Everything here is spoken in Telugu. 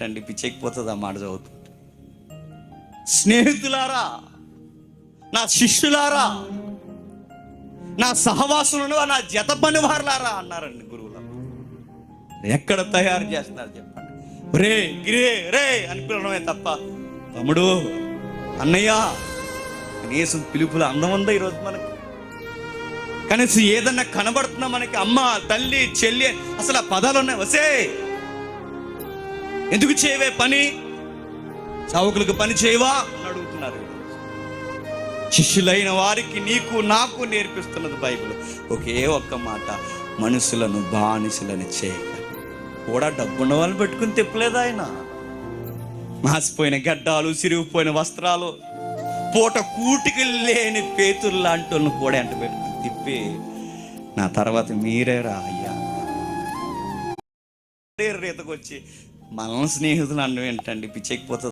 ఏంటండి పిచ్చెక్కిపోతుంది ఆ మాట చదువుతుంది స్నేహితులారా నా శిష్యులారా నా సహవాసులను నా జత పనివారులారా అన్నారండి గురువులు. ఎక్కడ తయారు చేస్తున్నారు చెప్పండి. రే గిరే రే అని పిలవడమే తప్ప. తమ్ముడు అన్నయ్య కనీసం పిలుపుల అందం ఉందా ఈరోజు మనకి? కనీసం ఏదన్నా కనబడుతున్నా మనకి అమ్మ తల్లి చెల్లి అసలు ఆ పదాలు ఉన్నాయి. వసే ఎందుకు చేయవే పని? చావుకులకు పని చేయవా? అని అడుగుతున్నారు. శిష్యులైన వారికి నీకు నాకు నేర్పిస్తున్నది బైబిల్. ఒకే ఒక్క మాట మనుషులను బానిసలను చేయక. కూడా డబ్బున్న వాళ్ళని పెట్టుకుని తిప్పలేదు ఆయన. మాసిపోయిన గడ్డాలు సిరిగిపోయిన వస్త్రాలు పూట కూటికి లేని పేతులు లాంటి వాళ్ళని కూడా ఎంట పెట్టుకుని తిప్పి నా తర్వాత మీరేరా అయ్యా? రీతకు వచ్చి మనల్ని స్నేహితులు అన్నం ఏంటండి? పిచ్చెక్కిపోతుంది.